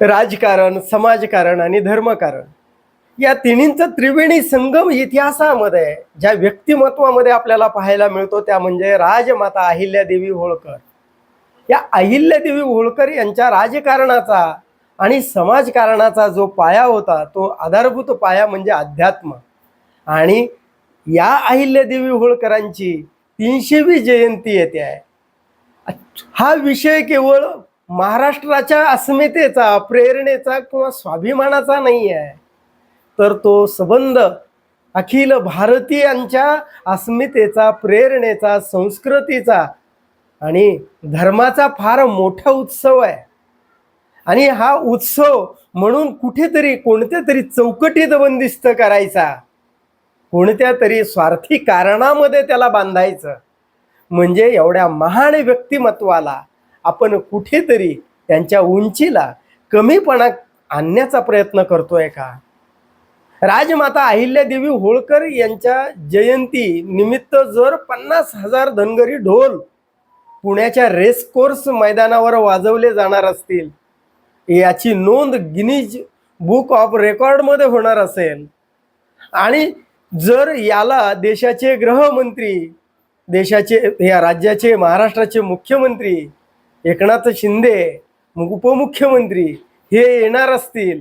राजकारण समाजकारण आणि धर्मकारण. या तिन्हींचा त्रिवेणी संगम इतिहासामध्ये ज्या व्यक्तिमत्वामध्ये आपल्याला पाहायला मिळतो त्या म्हणजे राजमाता अहिल्यादेवी होळकर. या अहिल्यादेवी होळकर यांच्या राजकारणाचा आणि समाजकारणाचा जो पाया होता तो आधारभूत पाया म्हणजे अध्यात्म. आणि या अहिल्यादेवी होळकरांची तीनशेवी जयंती येते. आहे हा विषय केवळ महाराष्ट्राच्या अस्मितेचा प्रेरणेचा किंवा स्वाभिमानाचा नाही आहे तर तो संबंध अखिल भारतीयांच्या अस्मितेचा प्रेरणेचा संस्कृतीचा आणि धर्माचा फार मोठा उत्सव आहे. आणि हा उत्सव म्हणून कुठेतरी कोणत्या तरी चौकटीत बंदिस्त करायचा. कोणत्या तरी स्वार्थी कारणामध्ये त्याला बांधायचं. म्हणजे एवढ्या महान व्यक्तिमत्वाला आपण कुठेतरी त्यांच्या उंचीला कमीपणा आणण्याचा प्रयत्न करतोय का? राजमाता अहिल्यादेवी होळकर यांच्या जयंती निमित्त जर पन्नास हजार धनगरी ढोल पुण्याच्या रेस कोर्स मैदानावर वाजवले जाणार असतील याची नोंद गिनीज बुक ऑफ रेकॉर्डमध्ये होणार असेल. आणि जर याला देशाचे गृहमंत्री देशाचे या राज्याचे महाराष्ट्राचे मुख्यमंत्री एकनाथ शिंदे उपमुख्यमंत्री हे येणार असतील.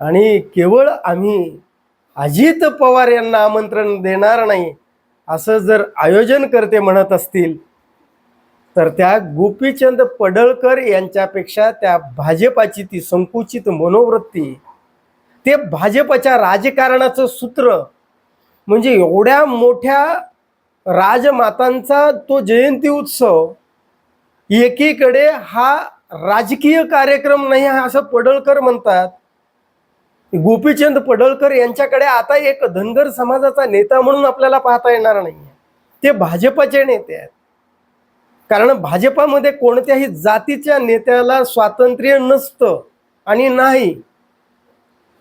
आणि केवळ आम्ही अजित पवार यांना आमंत्रण देणार नाही असं जर आयोजन करते म्हणत असतील तर त्या गोपीचंद पडळकर यांच्यापेक्षा त्या भाजपाची ती संकुचित मनोवृत्ती ते भाजपच्या राजकारणाचं सूत्र म्हणजे एवढ्या मोठ्या राजमातांचा तो जयंती उत्सव एकीकडे हा राजकीय कार्यक्रम नाही असं पडळकर म्हणतात. गोपीचंद पडळकर यांच्याकडे आता एक धनगर समाजाचा नेता म्हणून आपल्याला पाहता येणार नाही ते भाजपचे नेते आहेत. कारण भाजपामध्ये कोणत्याही जातीच्या नेत्याला स्वातंत्र्य नसतं आणि नाही.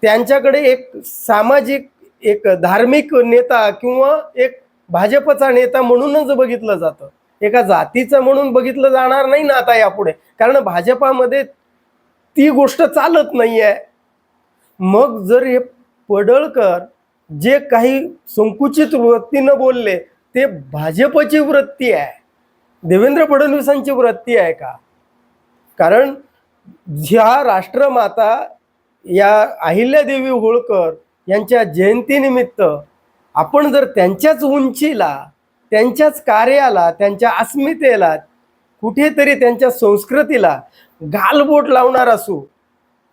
त्यांच्याकडे एक सामाजिक एक धार्मिक नेता किंवा एक भाजपचा नेता म्हणूनच बघितलं जातं. एका जातीचं म्हणून बघितलं जाणार नाही ना आता यापुढे. कारण भाजपामध्ये ती गोष्ट चालत नाही आहे मग जर हे पडळकर जे काही संकुचित वृत्तीनं बोलले ते भाजपची वृत्ती आहे. देवेंद्र फडणवीसांची वृत्ती आहे का? कारण ज्या राष्ट्रमाता या अहिल्यादेवी होळकर यांच्या जयंतीनिमित्त आपण जर त्यांच्याच उंचीला त्यांच्याच कार्याला त्यांच्या अस्मितेला कुठेतरी त्यांच्या संस्कृतीला गालबोट लावणार असू.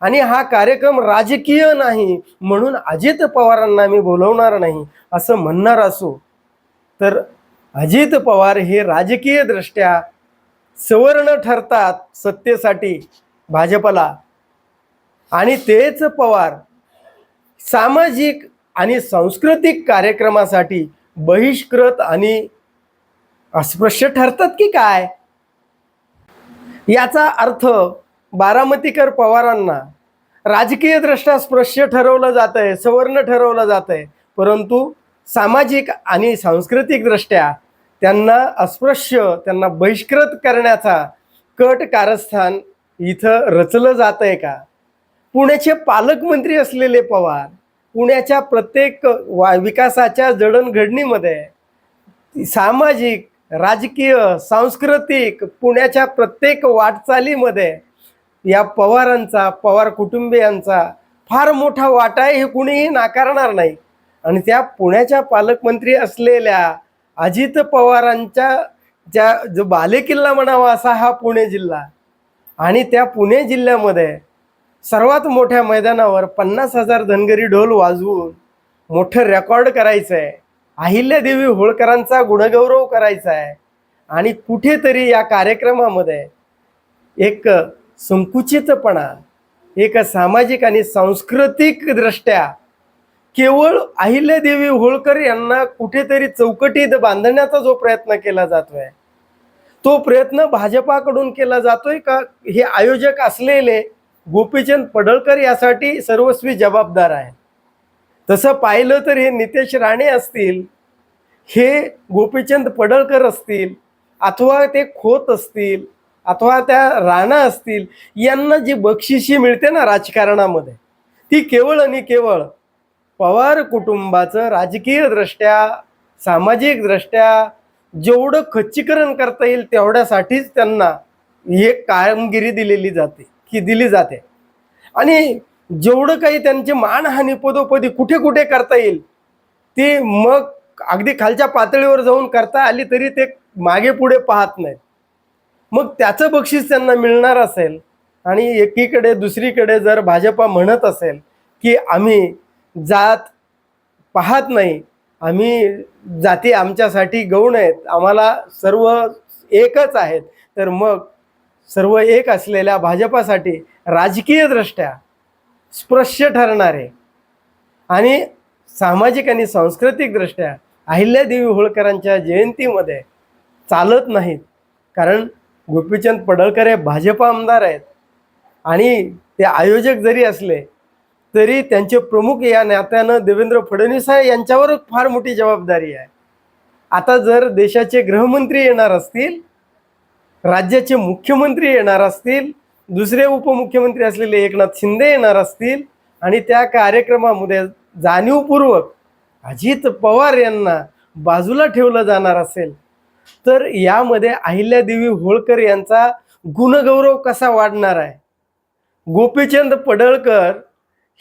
आणि हा कार्यक्रम राजकीय नाही म्हणून अजित पवारांना मी बोलवणार नाही असं म्हणणार असू. तर अजित पवार हे राजकीयदृष्ट्या सवर्ण ठरतात सत्तेसाठी भाजपला. आणि तेच पवार सामाजिक आणि सांस्कृतिक कार्यक्रमासाठी बहिष्कृत आणि अस्पृश्य ठरतात की काय? याचा अर्थ बारामतीकर पवारांना राजकीय दृष्ट्या स्पृश्य ठरवलं जात आहे सवर्ण ठरवलं जात आहे परंतु सामाजिक आणि सांस्कृतिक दृष्ट्या त्यांना अस्पृश्य त्यांना बहिष्कृत करण्याचा कट कारस्थान इथं रचलं जात आहे का? पुण्याचे पालकमंत्री असलेले पवार पुण्याच्या प्रत्येक वा विकासाच्या जडणघडणीमध्ये सामाजिक राजकीय सांस्कृतिक पुण्याच्या प्रत्येक वाटचालीमध्ये या पवारांचा पवार कुटुंबियांचा फार मोठा वाटा आहे हे कुणीही नाकारणार नाही. आणि त्या पुण्याच्या पालकमंत्री असलेल्या अजित पवारांच्या ज्या जो बालेकिल्ला म्हणावा असा हा पुणे जिल्हा. आणि त्या पुणे जिल्ह्यामध्ये सर्वात मोठ्या मैदानावर पन्नास हजार धनगरी ढोल वाजवून मोठं रेकॉर्ड करायचं आहे अहिल्यादेवी होळकरांचा गुणगौरव करायचा आहे आणि कुठेतरी या कार्यक्रमामध्ये एक संकुचितपणा एक सामाजिक आणि सांस्कृतिक दृष्ट्या केवळ अहिल्यादेवी होळकर यांना कुठेतरी चौकटीत बांधण्याचा जो प्रयत्न केला जातोय तो प्रयत्न भाजपाकडून केला जातोय का? हे आयोजक असलेले गोपीचंद पडळकर यासाठी सर्वस्वी जबाबदार आहे. तसं पाहिलं तर हे नितेश राणे असतील हे गोपीचंद पडळकर असतील अथवा ते खोत असतील अथवा त्या राणा असतील यांना जी बक्षिशी मिळते ना राजकारणामध्ये ती केवळ आणि केवळ पवार कुटुंबाचं राजकीयदृष्ट्या सामाजिकदृष्ट्या जेवढं खच्चीकरण करता येईल तेवढ्यासाठीच त्यांना ही कामगिरी दिलेली जाते. की दिली जाते. आणि जेवढं काही त्यांची मानहानी पदोपदी कुठे कुठे करता येईल ते मग अगदी खालच्या पातळीवर जाऊन करता आली तरी ते मागे पुढे पाहत नाहीत. मग त्याचं बक्षीस त्यांना मिळणार असेल आणि एकीकडे दुसरीकडे जर भाजपा म्हणत असेल की आम्ही जात पाहत नाही आम्ही जाती आमच्यासाठी गौण आहेत आम्हाला सर्व एकच आहेत तर मग सर्व एक असलेल्या भाजपासाठी राजकीयदृष्ट्या स्पृश्य ठरणारे आणि सामाजिक आणि सांस्कृतिकदृष्ट्या अहिल्यादेवी होळकरांच्या जयंतीमध्ये चालत नाहीत. कारण गोपीचंद पडळकर हे भाजप आमदार आहेत. आणि ते आयोजक जरी असले तरी त्यांचे प्रमुख या नात्यानं देवेंद्र फडणवीस आहे यांच्यावर फार मोठी जबाबदारी आहे. आता जर देशाचे गृहमंत्री येणार असतील राज्याचे मुख्यमंत्री येणार असतील दुसरे उपमुख्यमंत्री असलेले एकनाथ शिंदे येणार असतील आणि त्या कार्यक्रमामध्ये जाणीवपूर्वक अजित पवार यांना बाजूला ठेवलं जाणार असेल. तर यामध्ये अहिल्यादेवी होळकर यांचा गुणगौरव कसा वाढणार आहे? गोपीचंद पडळकर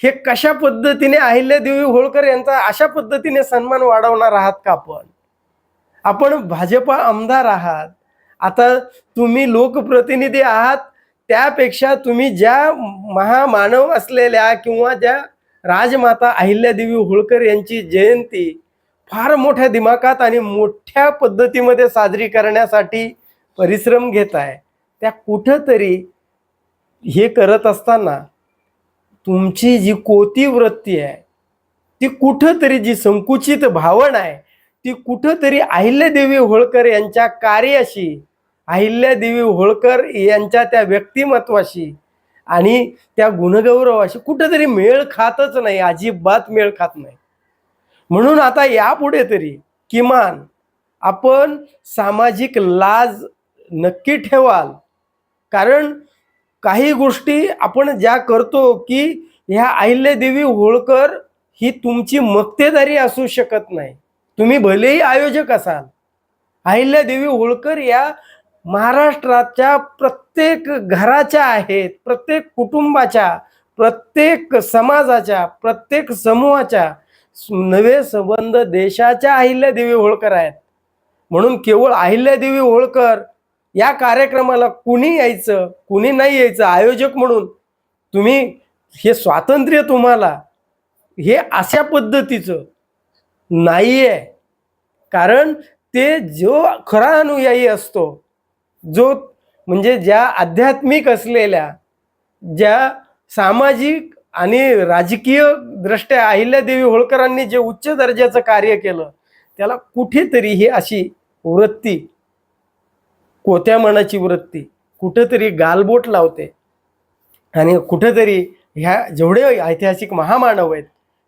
हे कशा पद्धतीने अहिल्यादेवी होळकर यांचा अशा पद्धतीने सन्मान वाढवणार आहात का आपण? आपण भाजपा आमदार आहात. आता तुम्ही लोकप्रतिनिधी आहात त्यापेक्षा तुम्ही ज्या महामानव असलेल्या किंवा ज्या राजमाता अहिल्यादेवी होळकर यांची जयंती फार मोठ्या दिमाखात आणि मोठ्या पद्धतीमध्ये साजरी करण्यासाठी परिश्रम घेत आहे त्या कुठंतरी हे करत असताना तुमची जी कोती वृत्ती आहे ती कुठंतरी जी संकुचित भावना आहे ती कुठंतरी अहिल्यादेवी होळकर यांच्या कार्याशी अहिल्यादेवी होळकर यांच्या त्या व्यक्तिमत्वाशी आणि त्या गुणगौरवाशी कुठंतरी मेळ खातच नाही अजिबात मेळ खात नाही. म्हणून आता यापुढे तरी किमान आपण सामाजिक लाज नक्की ठेवाल. कारण काही गोष्टी आपण ज्या करतो की ह्या अहिल्यादेवी होळकर ही तुमची मक्तेदारी असू शकत नाही. तुम्ही भलेही आयोजक असाल. अहिल्यादेवी होळकर या महाराष्ट्राच्या प्रत्येक घराच्या आहेत प्रत्येक कुटुंबाच्या प्रत्येक समाजाच्या प्रत्येक समूहाच्या नवे संबंध देशाच्या अहिल्यादेवी होळकर आहेत. म्हणून केवळ अहिल्यादेवी होळकर या कार्यक्रमाला कुणी यायचं कुणी नाही यायचं आयोजक म्हणून तुम्ही हे स्वातंत्र्य तुम्हाला हे अशा पद्धतीचं नाही आहे कारण ते जो खरा अनुयायी असतो जो म्हणजे ज्या आध्यात्मिक असलेल्या ज्या सामाजिक आणि राजकीय दृष्ट्या अहिल्यादेवी होळकरांनी जे उच्च दर्जाचं कार्य केलं त्याला कुठेतरी ही अशी वृत्ती कोत्या मनाची वृत्ती कुठंतरी गालबोट लावते. आणि कुठंतरी ह्या जेवढे ऐतिहासिक महामानव आहेत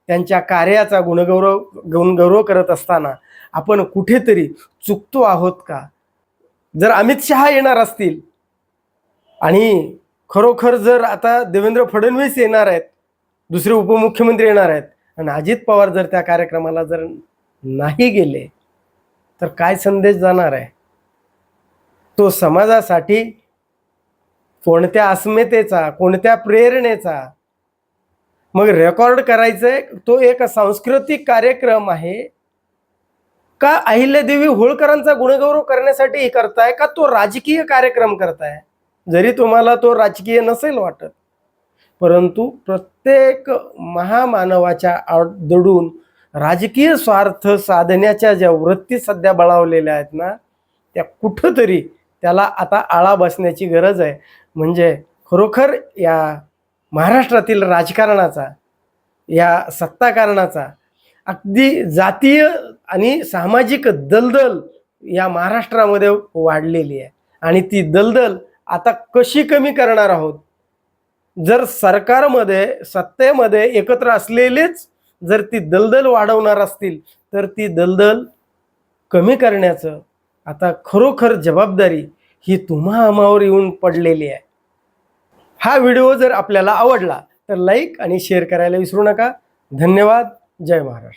त्यांच्या कार्याचा गुणगौरव गुणगौरव करत असताना आपण कुठेतरी चुकतो आहोत का? जर अमित शहा येणार असतील आणि खरोखर जर आता देवेंद्र फडणवीस येणार आहेत दुसरे उपमुख्यमंत्री येणार आहेत आणि अजित पवार जर त्या कार्यक्रमाला जर नाही गेले तर काय संदेश जाणार आहे? तो समाजासाठी कोणत्या अस्मितेचा कोणत्या प्रेरणेचा? मग रेकॉर्ड करायचंय तो एक सांस्कृतिक कार्यक्रम आहे. का अहिल्यादेवी होळकरांचा गुणगौरव करण्यासाठी करताय का तो राजकीय कार्यक्रम करताय? जरी तुम्हाला तो राजकीय नसेल वाटत परंतु प्रत्येक महामानवाच्या दडून राजकीय स्वार्थ साधण्याच्या ज्या वृत्ती सध्या बळावलेल्या आहेत ना त्या कुठंतरी त्याला आता आळा बसण्याची गरज आहे. म्हणजे खरोखर या महाराष्ट्रातील राजकारणाचा या सत्ताकारणाचा अगदी जातीय आणि सामाजिक दलदल या महाराष्ट्रामध्ये वाढलेली आहे. आणि ती दलदल आता कशी कमी करणार आहोत? जर सरकारमध्ये सत्तेमध्ये एकत्र असलेलेच जर ती दलदल वाढवणार असतील तर ती दलदल कमी करण्याचं आता खरोखर जबाबदारी ही तुम्हा आमावर येऊन पडलेली आहे. हा व्हिडिओ जर आपल्याला आवडला तर लाईक आणि शेअर करायला विसरू नका. धन्यवाद. जय महाराष्ट्र.